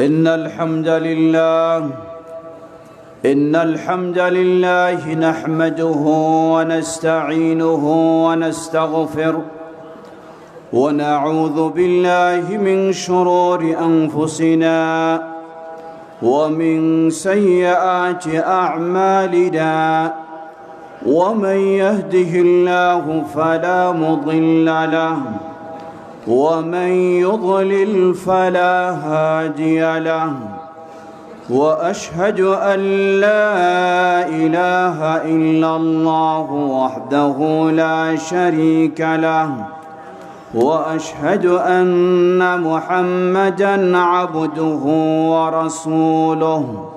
إن الحمد لله إن الحمد لله نحمده ونستعينه ونستغفره ونعوذ بالله من شرور أنفسنا ومن سيئات أعمالنا. ومن يهده الله فلا مضل له ومن يضلل فلا هادي له وأشهد أن لا إله إلا الله وحده لا شريك له وأشهد أن محمدا عبده ورسوله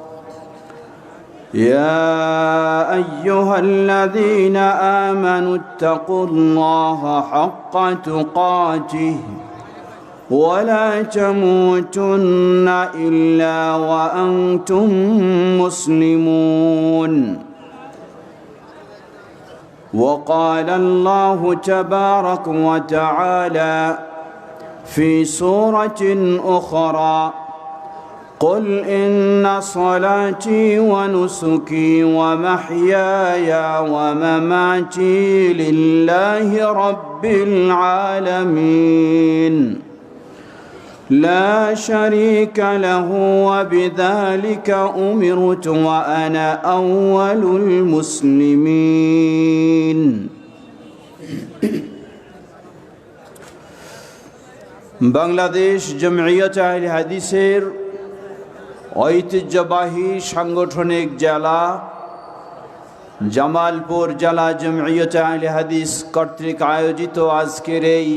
يا أيها الذين آمنوا اتقوا الله حق تقاته ولا تموتن إلا وأنتم مسلمون. وقال الله تبارك وتعالى في سورة أخرى قل إن صلاتي ونسكي ومحياي ومماتي لله رب العالمين. لا شريك له وبذلك أمرت وأنا أول المسلمين. بنغلاديش جمعية أهل حديثير ঐতিহ্যবাহী সাংগঠনিক জেলা জামালপুর জেলা জমিয়ত আহলে হাদিস কর্তৃক আয়োজিত আজকের এই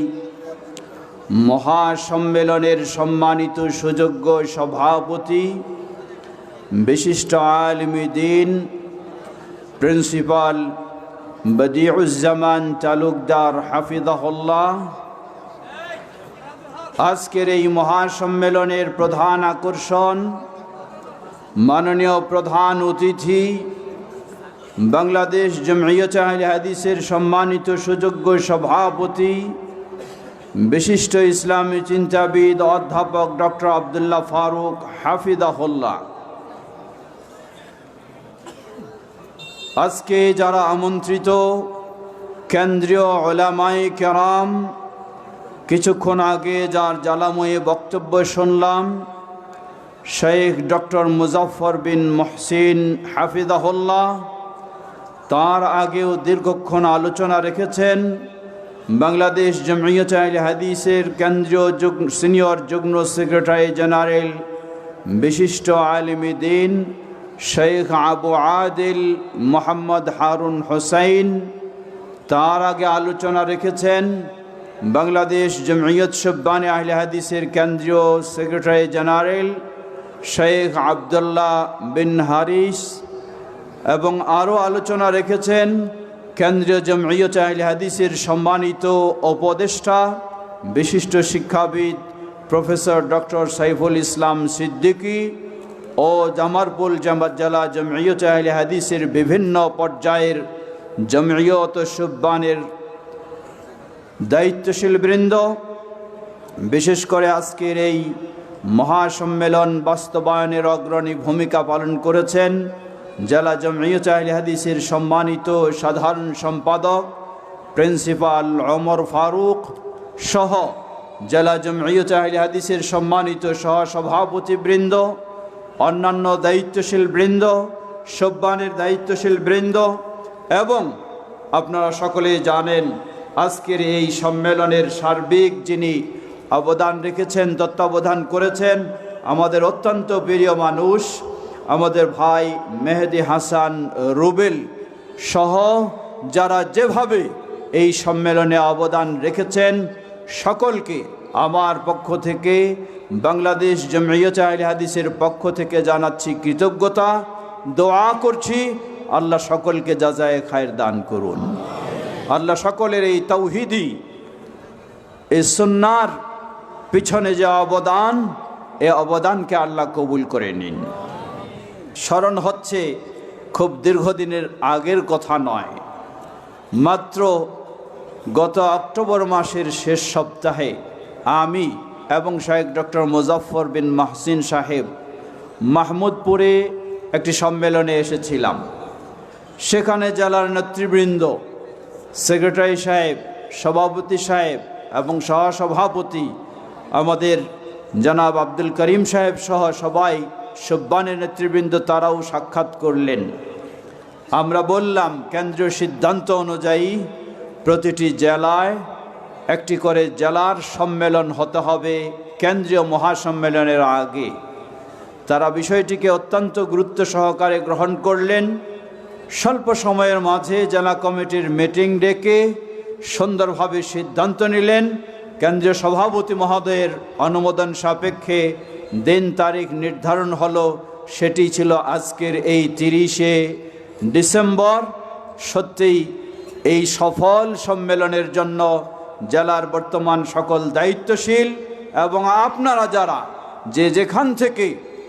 মহাসম্মেলনের সম্মানিত সুযোগ্য সভাপতি, বিশিষ্ট আলমী দিন, প্রিন্সিপাল বদিউজ্জামান তালুকদার হাফিজাহুল্লাহ। আজকের এই মহাসম্মেলনের প্রধান আকর্ষণ মাননীয় প্রধান অতিথি, বাংলাদেশ জমিয়ত হাদিসের সম্মানিত সুযোগ্য সভাপতি, বিশিষ্ট ইসলামী চিন্তাবিদ অধ্যাপক ডক্টর আবদুল্লাহ ফারুক হাফিদাহুল্লাহ। আজকে যারা আমন্ত্রিত, কেন্দ্রীয় ওলামাই কেরাম, কিছুক্ষণ আগে যার জ্বালাময়ে বক্তব্য শুনলাম শেখ ডক্টর মুজফর বিন মহসিন হাফিদাহুল্লাহ তার আগেও দীর্ঘক্ষণ আলোচনা রেখেছেন। বাংলাদেশ জমিয়ত হাদিসের কেন্দ্রীয় সিনিয়র যুগ্ম সেক্রেটারি জেনারেল বিশিষ্ট আলিমী দিন শেখ আবু আদিল মোহাম্মদ হারুন হোসাইন তার আগে আলোচনা রেখেছেন। বাংলাদেশ জমিয়ত সুব্বানি আহলে হাদিসের কেন্দ্রীয় সেক্রেটারি জেনারেল শেখ আবদুল্লাহ বিন হারিস এবং আরও আলোচনা রেখেছেন কেন্দ্রীয় জমিয়ত আহলে হাদিসের সম্মানিত উপদেষ্টা, বিশিষ্ট শিক্ষাবিদ প্রফেসর ডক্টর সাইফুল ইসলাম সিদ্দিকী ও জামারপুল জামাত জেলা জমিয়ত আহলে হাদিসের বিভিন্ন পর্যায়ের জমিয়ত সুব্বানের দায়িত্বশীল বৃন্দ। বিশেষ করে আজকের এই মহাসম্মেলন বাস্তবায়নের অগ্রণী ভূমিকা পালন করেছেন জেলা জমিয়ত আহলে হাদিসের সম্মানিত সাধারণ সম্পাদক প্রিন্সিপাল অমর ফারুক সহ জেলা জমিয়ত আহলে হাদিসের সম্মানিত সহ সভাপতিবৃন্দ অন্যান্য দায়িত্বশীল বৃন্দ, সব্বানের দায়িত্বশীল বৃন্দ এবং আপনারা সকলে জানেন আজকের এই সম্মেলনের সার্বিক যিনি অবদান রেখেছেন, তত্ত্বাবধান করেছেন। আমাদের অত্যন্ত প্রিয় মানুষ, আমাদের ভাই মেহেদি হাসান রুবেল সহ যারা যেভাবে এই সম্মেলনে অবদান রেখেছেন, সকলকে আমার পক্ষ থেকে, বাংলাদেশ জমিয়ত হাদিসের পক্ষ থেকে জানাচ্ছি কৃতজ্ঞতা। দোয়া করছি, আল্লাহ সকলকে যাজায় খায়ের দান করুন। আল্লাহ সকলের এই তৌহিদি, এই সন্ন্যার পিছনে যে অবদান, এ অবদানকে আল্লাহ কবুল করে নিন। স্মরণ হচ্ছে খুব দীর্ঘদিনের আগের কথা নয়। মাত্র গত অক্টোবর মাসের শেষ সপ্তাহে আমি এবং শাহেক ডক্টর মুজাফর বিন মাহসিন সাহেব মাহমুদপুরে একটি সম্মেলনে এসেছিলাম। সেখানে জেলার নেতৃবৃন্দ, সেক্রেটারি সাহেব, সভাপতি সাহেব এবং সহসভাপতি আমাদের জনাব আব্দুল করিম সাহেব সহ সবাই সব্বানের নেতৃবৃন্দ তারাও সাক্ষাৎ করলেন। আমরা বললাম, কেন্দ্রীয় সিদ্ধান্ত অনুযায়ী প্রতিটি জেলায় একটি করে জেলার সম্মেলন হতে হবে কেন্দ্রীয় মহাসম্মেলনের আগে। তারা বিষয়টিকে অত্যন্ত গুরুত্ব সহকারে গ্রহণ করলেন। স্বল্প সময়ের মাঝে জেলা কমিটির মিটিং ডেকে সুন্দরভাবে সিদ্ধান্ত নিলেন। কেন্দ্রীয় সভাপতি মহোদয়ের অনুমোদন সাপেক্ষে দিন তারিখ নির্ধারণ হলো, সেটি ছিল আজকের এই তিরিশে ডিসেম্বর। সত্যিই এই সফল সম্মেলনের জন্য জেলার বর্তমান সকল দায়িত্বশীল এবং আপনারা যারা যে যেখান থেকে,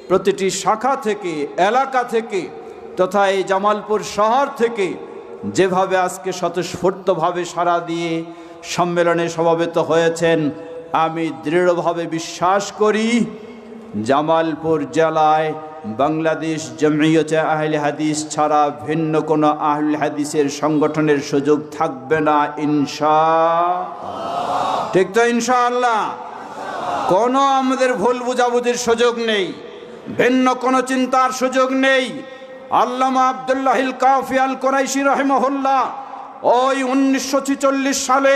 প্রতিটি শাখা থেকে, এলাকা থেকে তথা এই জামালপুর শহর থেকে যেভাবে আজকে স্বতঃস্ফূর্তভাবে সাড়া দিয়ে সম্মেলনে সমাবেত হয়েছেন। আমি দৃঢ়ভাবে বিশ্বাস করি, জামালপুর জেলায় বাংলাদেশ জমিয়তে আহলে হাদিস ছাড়া ভিন্ন কোনো আহল হাদিসের সংগঠনের সুযোগ থাকবে না, ইনশা ঠিক তো ইনশাআল্লাহ কোনো আমাদের ভুল বুঝাবুঝির সুযোগ নেই, ভিন্ন কোনো চিন্তার সুযোগ নেই। আল্লামা আবদুল্লাহিল কাফি আল কোরাইশি রহেমহল্লা ওই উনিশশো ছেচল্লিশ সালে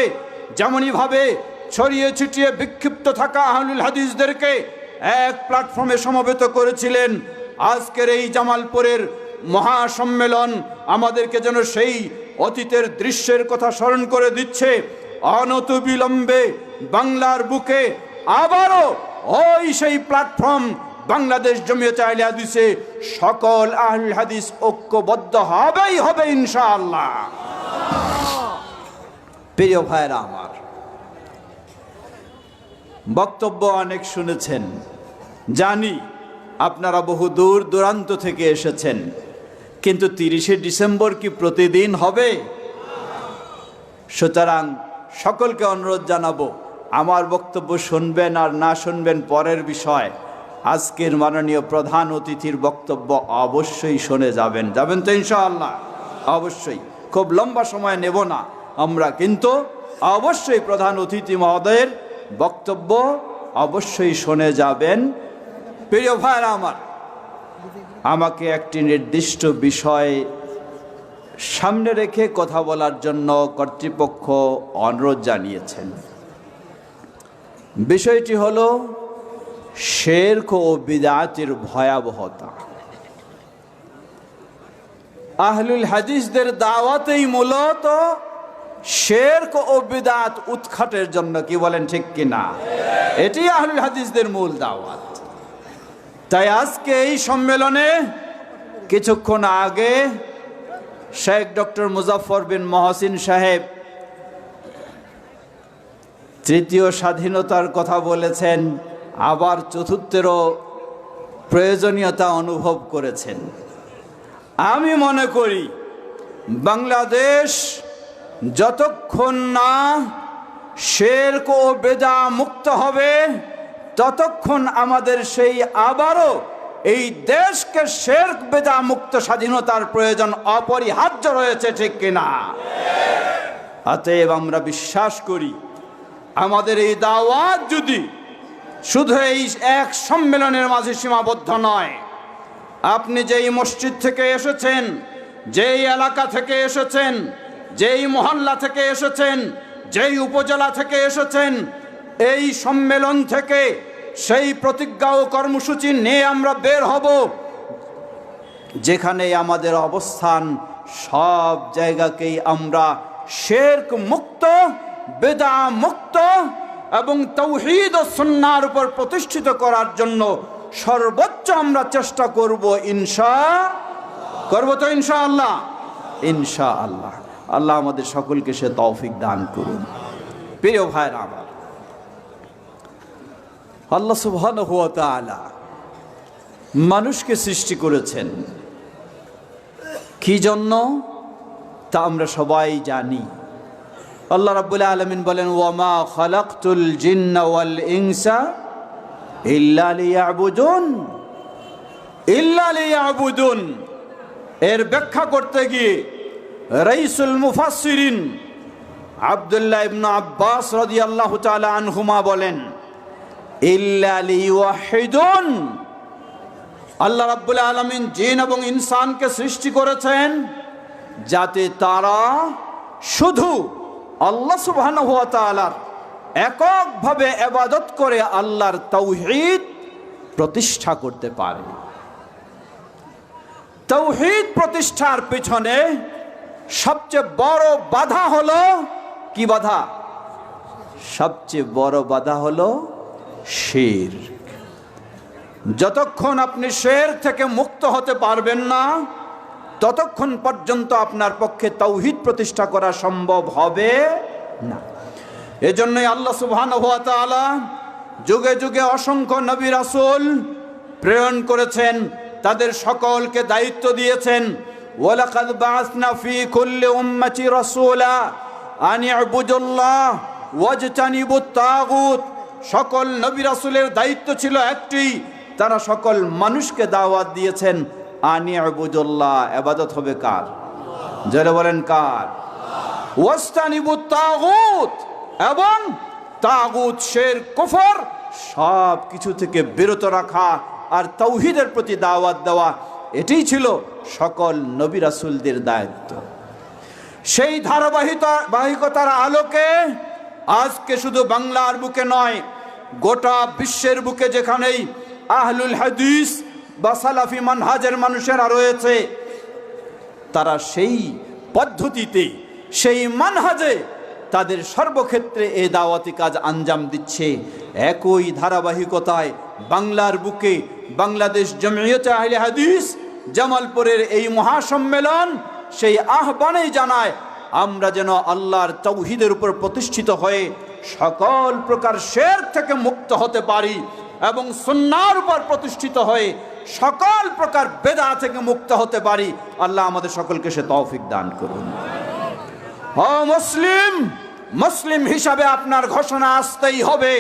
যেমনইভাবে ছড়িয়ে ছিটিয়ে বিক্ষিপ্ত থাকা আহলুল হাদিসদেরকে এক প্ল্যাটফর্মে সমবেত করেছিলেন, আজকের এই জামালপুরের মহাসম্মেলন আমাদেরকে যেন সেই অতীতের দৃশ্যের কথা স্মরণ করে দিচ্ছে। অনত বিলম্বে বাংলার বুকে আবারও ওই সেই প্ল্যাটফর্ম বাংলাদেশ জমিয়তে আহলে হাদিসে সকল আহল হাদিস ঐক্যবদ্ধ হবেই হবে ইনশাআল্লাহ। প্রিয় ভাইরা আমার, বক্তব্য অনেক শুনেছেন, জানি আপনারা বহু দূর দূরান্ত থেকে এসেছেন, কিন্তু তিরিশে ডিসেম্বর কি প্রতিদিন হবে? সুতরাং সকলকে অনুরোধ জানাব, আমার বক্তব্য শুনবেন আর না শুনবেন পরের বিষয়। আজকের মাননীয় প্রধান অতিথির বক্তব্য অবশ্যই শুনে যাবেন। যাবেন তো ইনশাআল্লাহ? অবশ্যই। খুব লম্বা সময় নেব না। আমরা কিন্তু অবশ্যই প্রধান অতিথি মহোদয়ের বক্তব্য অবশ্যই শুনে যাবেন। প্রিয় ভাইরা আমার, আমাকে একটি নির্দিষ্ট বিষয় সামনে রেখে কথা বলার জন্য কর্তৃপক্ষ অনুরোধ জানিয়েছেন। বিষয়টি হলো শেরক ও বিদাতের ভয়াবহতা। আহলুল হাদিসদের দাওয়াতেই মূলত শেরক ও বিদাত উৎখাটের জন্য, কি বলেন ঠিক কিনা? এটি আহলুল হাদিসদের মূল দাওয়াত। তাই আজকে এই সম্মেলনে কিছুক্ষণ আগে শেখ ডক্টর মুজাফর বিন মহসিন সাহেব তৃতীয় স্বাধীনতার কথা বলেছেন। আবার চতুর্থেরও প্রয়োজনীয়তা অনুভব করেছেন। আমি মনে করি, বাংলাদেশ যতক্ষণ না শেরক ও বেদা মুক্ত হবে, ততক্ষণ আমাদের সেই আবারও এই দেশকে শেরক বেদা মুক্ত স্বাধীনতার প্রয়োজন অপরিহার্য রয়েছে, ঠিক কিনা অতএব আমরা বিশ্বাস করি, আমাদের এই দাওয়াত যদি শুধু এই এক সম্মেলনের মাঝে সীমাবদ্ধ নয়। আপনি যেই মসজিদ থেকে এসেছেন, যেই এলাকা থেকে এসেছেন, যেই মহল্লা থেকে এসেছেন, যেই উপজেলা থেকে এসেছেন, এই সম্মেলন থেকে সেই প্রতিজ্ঞা ও কর্মসূচি নিয়ে আমরা বের হব। যেখানে আমাদের অবস্থান, সব জায়গাকেই আমরা শেরক মুক্ত, বেদা মুক্ত এবং তৌহিদ ও সন্ন্যার উপর প্রতিষ্ঠিত করার জন্য সর্বোচ্চ আমরা চেষ্টা করব ইনশা করব তো ইনশা আল্লাহ ইনশা আল্লাহ আল্লাহ আমাদের সকলকে সে তৌফিক দান করুন। প্রিয় ভাইরা আমার, আল্লাহ সুবহান হুয়া তাআলা মানুষকে সৃষ্টি করেছেন। কি জন্য? তা আমরা সবাই জানি। আল্লাহ রাব্বুল আলমিন বলেন, ওয়ামা খালাকতুল জিন্না ওয়াল ইনসা ইল্লা লিয়াবুদুন। ইল্লা লিয়াবুদুন। এর ব্যাখ্যা করতে গিয়ে রাইসুল মুফাসসিরিন আব্দুল্লাহ ইবনে আব্বাস রাদিয়াল্লাহু তাআলা আনহুমা বলেন, ইল্লা লিওয়াহিদুন। আল্লাহ রাব্বুল আলমিন জিন এবং ইনসানকে সৃষ্টি করেছেন যাতে তারা শুধু আল্লাহ তাআলার এককভাবে ইবাদত করে আল্লাহর তৌহিদ প্রতিষ্ঠা করতে পারে। তৌহিদ প্রতিষ্ঠার পিছনে সবচেয়ে বড় বাধা হলো কি বাধা? সবচেয়ে বড় বাধা হলো শের যতক্ষণ আপনি শের থেকে মুক্ত হতে পারবেন না ততক্ষণ পর্যন্ত আপনার পক্ষে তৌহিদ প্রতিষ্ঠা করা সম্ভব হবে না। এজন্যই আল্লাহ সুবহান হুয়া তাআলা যুগে যুগে অসংখ্য নবী রাসূল প্রেরণ করেছেন, তাদের সকলকে দায়িত্ব দিয়েছেন। ওয়ালাকাদ বাআসনা ফি কুল্লি উম্মতি রাসূলা আন ইবুদুল্লাহ ওয়াজতানিবুত তাগুত। সকল নবী রাসূলের দায়িত্ব ছিল একটি, তারা সকল মানুষকে দাওয়াত দিয়েছেন। আনি ইবুদুল্লাহ ইবাদত হবে কার? জলে বলেন কার? এবং তাগুত, শের, কুফর সব কিছু থেকে বিরত রাখা আর তৌহিদের প্রতি দাওয়াত দেওয়া, এটাই ছিল সকল নবী রাসূলদের দায়িত্ব। সেই ধারাবাহিকতা বাহিকতার আলোকে আজকে শুধু বাংলার বুকে নয়, গোটা বিশ্বের বুকে যেখানেই আহলুল হাদিস বা সালাফি মানহাজের মানুষেরা রয়েছে। তারা সেই পদ্ধতিতে, সেই মানহাজে তাদের সর্বক্ষেত্রে এ দাওয়াতি কাজ আঞ্জাম দিচ্ছে। একই ধারাবাহিকতায় বাংলার বুকে বাংলাদেশ জমিয়তে আহলে হাদিস জামালপুরের এই মহাসম্মেলন সেই আহ্বানেই জানায়, আমরা যেন আল্লাহর তৌহিদের উপর প্রতিষ্ঠিত হয়ে সকল প্রকার শের থেকে মুক্ত হতে পারি এবং সুন্নার উপর প্রতিষ্ঠিত হয়ে সকল প্রকার বেদা থেকে মুক্ত হতে পারি আল্লাহ আমাদের সকলকে সে তৌফিক দান করুন ও মুসলিম মুসলিম হিসাবে আপনার ঘোষণা আসতেই হবে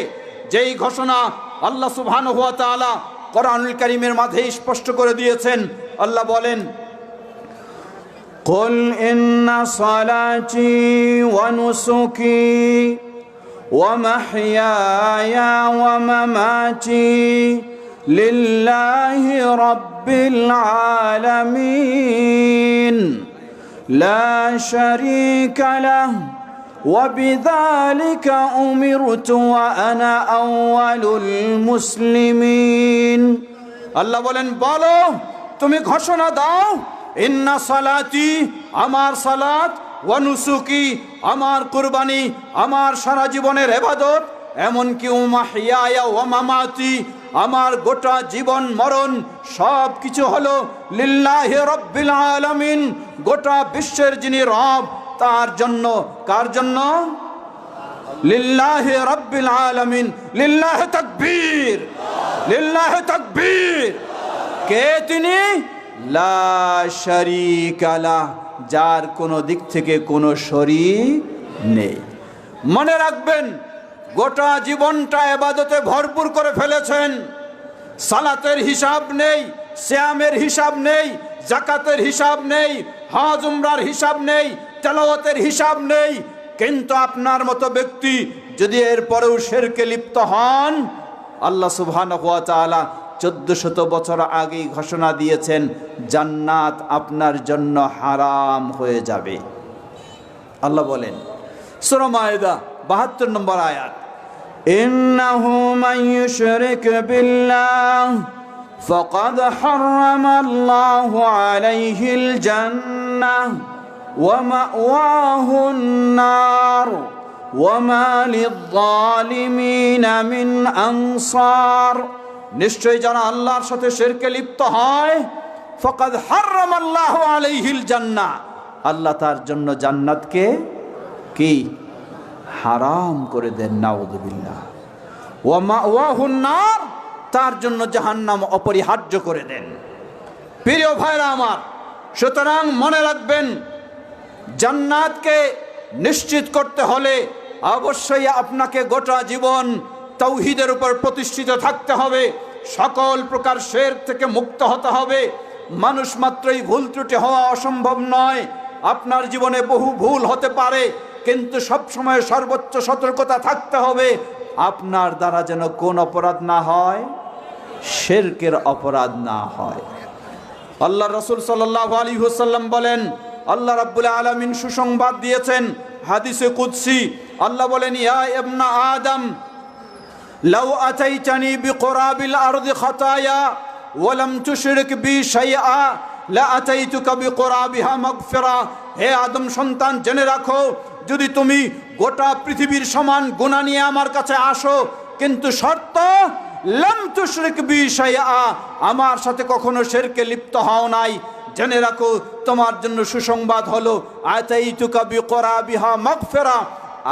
যেই ঘোষণা আল্লাহ সুবহান হুয়া তাআলা কোরআনুল কারীমের মাঝে স্পষ্ট করে দিয়েছেন আল্লাহ বলেন قل إن صلاتي ونسكي ومحياي ومماتي لله رب العالمين لا شريك له وبذلك أمرت وأنا أول المسلمين আল্লাহ বলেন বলো তুমি ঘোষণা দাও ইন্না সালাতি আমার সালাত ওয়ানুসুকি আমার কুরবানি আমার সারা জীবনের এবাদত এমনকি উমাহিয়া ও মামাতি আমার গোটা জীবন মরণ সব কিছু হলো লিল্লাহি রব্বিল আলামিন। গোটা বিশ্বের যিনি রব, তার জন্য, কার জন্য? লিল্লাহি রব্বিল আলমিন। লিল্লাহি তাকবীর। লিল্লাহি তাকবীর। কে তিনি? লা শারীকা যার কোনো দিক থেকে কোনো শরীক নেই। মনে রাখবেন গোটা জীবনটা এবাদতে ভরপুর করে ফেলেছেন। সালাতের হিসাব নেই শ্যামের হিসাব নেই, জাকাতের হিসাব নেই, হজ, উমরার হিসাব নেই, তেলাওয়াতের হিসাব নেই। কিন্তু আপনার মতো ব্যক্তি যদি এরপরেও শেরকে লিপ্ত হন, আল্লাহ সুবহানাহু ওয়া তাআলা চোদ্দ শত বছর আগেই ঘোষণা দিয়েছেন, জান্নাত আপনার জন্য হারাম হয়ে যাবে। আল্লাহ বলেন, সূরা মায়েদা বাহাত্তর নম্বর আয়াত। إنه من يشرك بالله فقد حرم الله عليه الجنة ومأواه النار وما للظالمين من أنصار নিশ্চয় যারা আল্লাহর সাথে শেরকে লিপ্ত হয় ফকাদ হারাম আল্লাহ আলাইহিল জান্নাহ আল্লাহ তার জন্য জান্নাতকে কি হারাম করে দেন নাউদুবিল্লাহ ওয়ামা ওয়াহুন্নার তার জন্য জাহান্নাম অপরিহার্য করে দেন। প্রিয় ভাইরা আমার, সুতরাং মনে রাখবেন, জান্নাতকে নিশ্চিত করতে হলে অবশ্যই আপনাকে গোটা জীবন তৌহিদের উপর প্রতিষ্ঠিত থাকতে হবে। সকল প্রকার শের থেকে মুক্ত হতে হবে। মানুষ মাত্রই ভুল ত্রুটি হওয়া অসম্ভব নয়। আপনার জীবনে বহু ভুল হতে পারে। কিন্তু সব সময় সর্বোচ্চ সতর্কতা থাকতে হবে। আপনার দ্বারা যেন কোন অপরাধ না হয়, শেরকের অপরাধ না হয়। আল্লাহ রসুল সাল্লাহ আলী হুসাল্লাম বলেন, আল্লাহ রাব্বুল আলমিন সুসংবাদ দিয়েছেন হাদিসে কুদসি। আল্লাহ বলেন, ইয়া ইবনা আদম, লাউ আতাইতানি বিকরাবিল আরদি খাতায়া ওয়ালাম তুশরিক বি শাইআ, লা আতাইতুকা বিকরাবিহা মাগফিরা। হে আদম সন্তান, জেনে রাখো যদি তুমি গোটা পৃথিবীর সমান গুনাহ নিয়ে আমার কাছে আসো, কিন্তু শর্ত আমার সাথে কখনো শেরকে লিপ্ত হও নাই। জেনে রাখো, তোমার জন্য সুসংবাদ হলো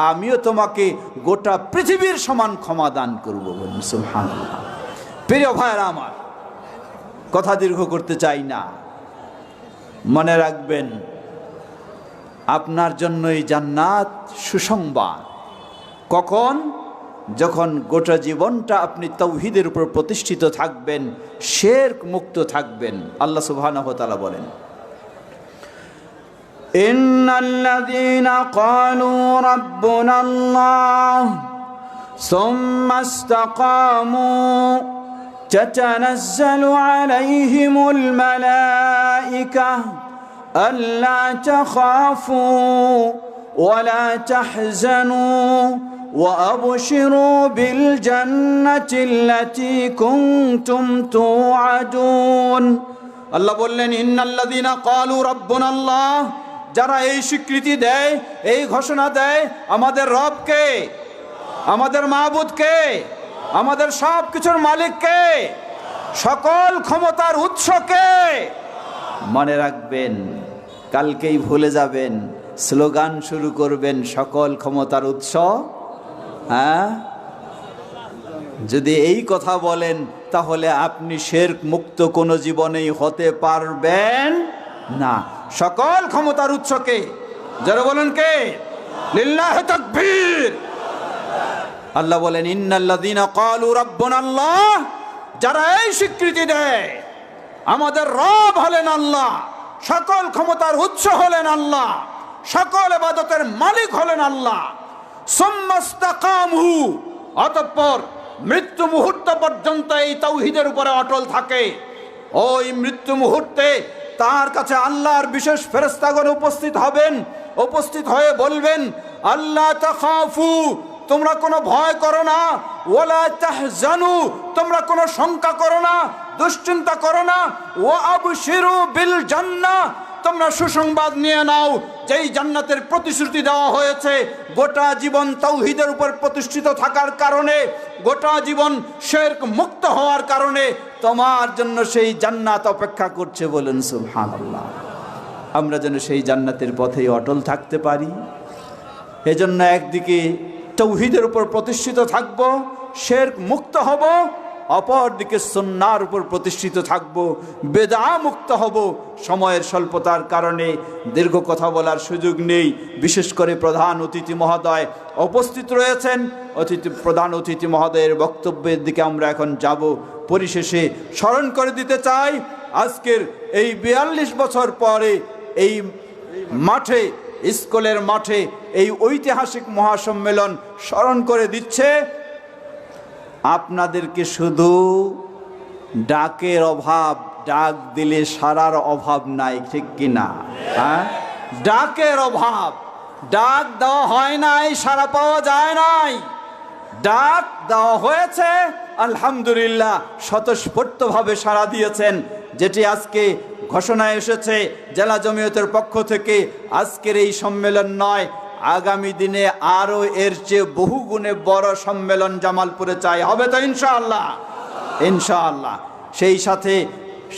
আমিও তোমাকে গোটা পৃথিবীর সমান ক্ষমা দান করব প্রিয় ভাইরা আমার, কথা দীর্ঘ করতে চাই না। মনে রাখবেন আপনার জন্যই জান্নাত সুসংবাদ কখন যখন গোটা জীবনটা আপনি তৌহিদের উপর প্রতিষ্ঠিত থাকবেন শের মুক্ত থাকবেন আল্লাহ সুবহানাহু ওয়া তাআলা বলেন إن الذين قالوا ربنا الله ثم استقاموا تتنزل عليهم الملائكة ألا تخافوا ولا تحزنوا وأبشروا بالجنة التي كنتم توعدون الله বললেন ইন্নাল্লাযীনা ক্বালু রাব্বুনা আল্লাহ যারা এই স্বীকৃতি দেয় এই ঘোষণা দেয় আমাদের রবকে আমাদের মাহবুদকে আমাদের সব কিছুর মালিককে সকল ক্ষমতার উৎসকে মনে রাখবেন, কালকেই ভুলে যাবেন, স্লোগান শুরু করবেন সকল ক্ষমতার উৎস হ্যাঁ? যদি এই কথা বলেন, তাহলে আপনি শের মুক্ত কোনো জীবনেই হতে পারবেন না। সকল ক্ষমতার উৎসকে যারা বলেন কে? আল্লাহ বলেন, ইন্নাল্লাযীনা ক্বালু আল্লাহ যারা এই স্বীকৃতি দেয় আমাদের রব হলেন আল্লাহ, সকল ক্ষমতার উৎস হলেন আল্লাহ, সকল ইবাদতের মালিক হলেন আল্লাহ। অতঃপর মৃত্যু মুহূর্ত পর্যন্ত এই তৌহিদের উপরে অটল থাকে। ওই মৃত্যু মুহূর্তে তার কাছে আল্লাহর বিশেষ ফেরেস্তাগণ উপস্থিত হবেন, উপস্থিত হয়ে বলবেন আল্লাহ তাখাফু, তোমরা কোনো ভয় করো না ওলা তাহজানু, তোমরা কোনো শঙ্কা করো না দুশ্চিন্তা করো না। ও আবশিরু বিল জান্নাহ। তোমরা সুসংবাদ নিয়ে নাও, যেই জান্নাতের প্রতিশ্রুতি দেওয়া হয়েছে, গোটা জীবন তৌহিদের উপর প্রতিষ্ঠিত থাকার কারণে, গোটা জীবন শেরক মুক্ত হওয়ার কারণে, তোমার জন্য সেই জান্নাত অপেক্ষা করছে বলেন সুবহানাল্লাহ। আমরা যেন সেই জান্নাতের পথেই অটল থাকতে পারি। এজন্য একদিকে তৌহিদের উপর প্রতিষ্ঠিত থাকব শের মুক্ত হব অপরদিকে সন্ন্যার উপর প্রতিষ্ঠিত থাকব বেদা মুক্ত হব। সময়ের স্বল্পতার কারণে দীর্ঘ কথা বলার সুযোগ নেই। বিশেষ করে প্রধান অতিথি মহোদয় উপস্থিত রয়েছেন। অতিথি, প্রধান অতিথি মহোদয়ের বক্তব্যের দিকে আমরা এখন যাব। পরিশেষে স্মরণ করে দিতে চাই, আজকের এই বিয়াল্লিশ বছর পরে এই মাঠে, স্কুলের মাঠে এই ঐতিহাসিক মহাসম্মেলন স্মরণ করে দিচ্ছে। আপনাদেরকে শুধু ডাকের অভাব, ডাক দিলে সারার অভাব নাই, ঠিক কিনা হ্যাঁ? ডাকের অভাব, ডাক দেওয়া হয় নাই, সারা পাওয়া যায় নাই। ডাক দেওয়া হয়েছে, আলহামদুলিল্লাহ, স্বতঃস্ফূর্তভাবে সাড়া দিয়েছেন। যেটি আজকে ঘোষণায় এসেছে, জেলা জমিয়তের পক্ষ থেকে আজকের এই সম্মেলন নয় আগামী দিনে আরও এর চেয়ে বহু গুণে বড় সম্মেলন জামালপুরে চাই। হবে তো ইনশাআল্লাহ? ইনশাআল্লাহ। সেই সাথে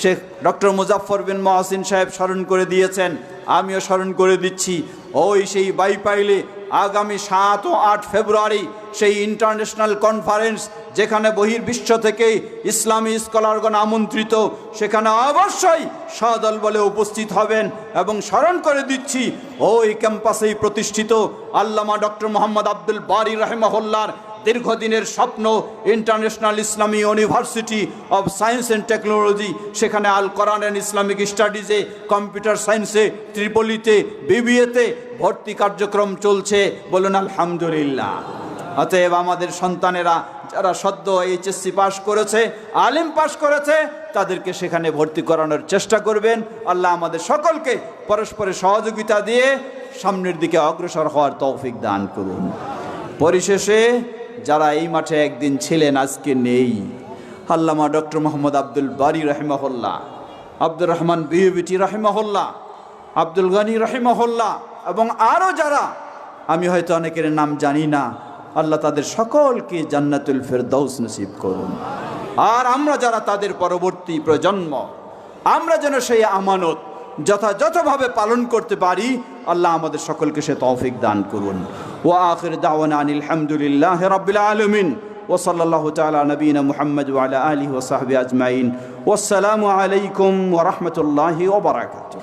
শেখ ডক্টর মুজাফর বিন মহাসিন সাহেব স্মরণ করে দিয়েছেন, আমিও স্মরণ করে দিচ্ছি, ওই সেই বাইপাইলে আগামী সাত ও আট ফেব্রুয়ারি সেই ইন্টারন্যাশনাল কনফারেন্স যেখানে বহির্বিশ্ব থেকে ইসলামী স্কলারগণ আমন্ত্রিত, সেখানে অবশ্যই সদল বলে উপস্থিত হবেন এবং স্মরণ করে দিচ্ছি, ওই ক্যাম্পাসেই প্রতিষ্ঠিত আল্লামা ডক্টর মোহাম্মদ আব্দুল বারি রাহেমাহুল্লার দীর্ঘদিনের স্বপ্ন, international Islamic university of science and technology, সেখানে আল কোরআন অ্যান্ড ইসলামিক স্টাডিজে, কম্পিউটার সায়েন্সে, ত্রিপলিতে, বিবিএতে ভর্তি কার্যক্রম চলছে, বলুন আলহামদুলিল্লাহ। অতএব আমাদের সন্তানেরা যারা সদ্য এইচএসসি পাশ করেছে, আলিম পাশ করেছে, তাদেরকে সেখানে ভর্তি করানোর চেষ্টা করবেন। আল্লাহ আমাদের সকলকে পরস্পরের সহযোগিতা দিয়ে সামনের দিকে অগ্রসর হওয়ার তৌফিক দান করুন। পরিশেষে, যারা এই মাঠে একদিন ছিলেন, আজকে নেই। আল্লামা ডক্টর মোহাম্মদ আব্দুল বারি রহিমহল্লা আব্দুর রহমান বিহুবিটি রহিমহল্লা আব্দুল গানী রহিমহল্লা এবং আরও যারা, আমি হয়তো অনেকের নাম জানি না আল্লাহ তাদের সকলকে জান্নাতুল ফেরদৌস নসিব করুন আর আমরা যারা তাদের পরবর্তী প্রজন্ম আমরা যেন সেই আমানত যথাযথভাবে পালন করতে পারি আল্লাহ আমাদের সকলকে সে তৌফিক দান করুন ও আখির দাওয়ান আনিল হামদুলিল্লাহ রাব্বিল আলামিন وصلى الله تعالى على نبينا محمد وعلى آله وصحبه أجمعين والسلام عليكم ورحمة الله وبركاته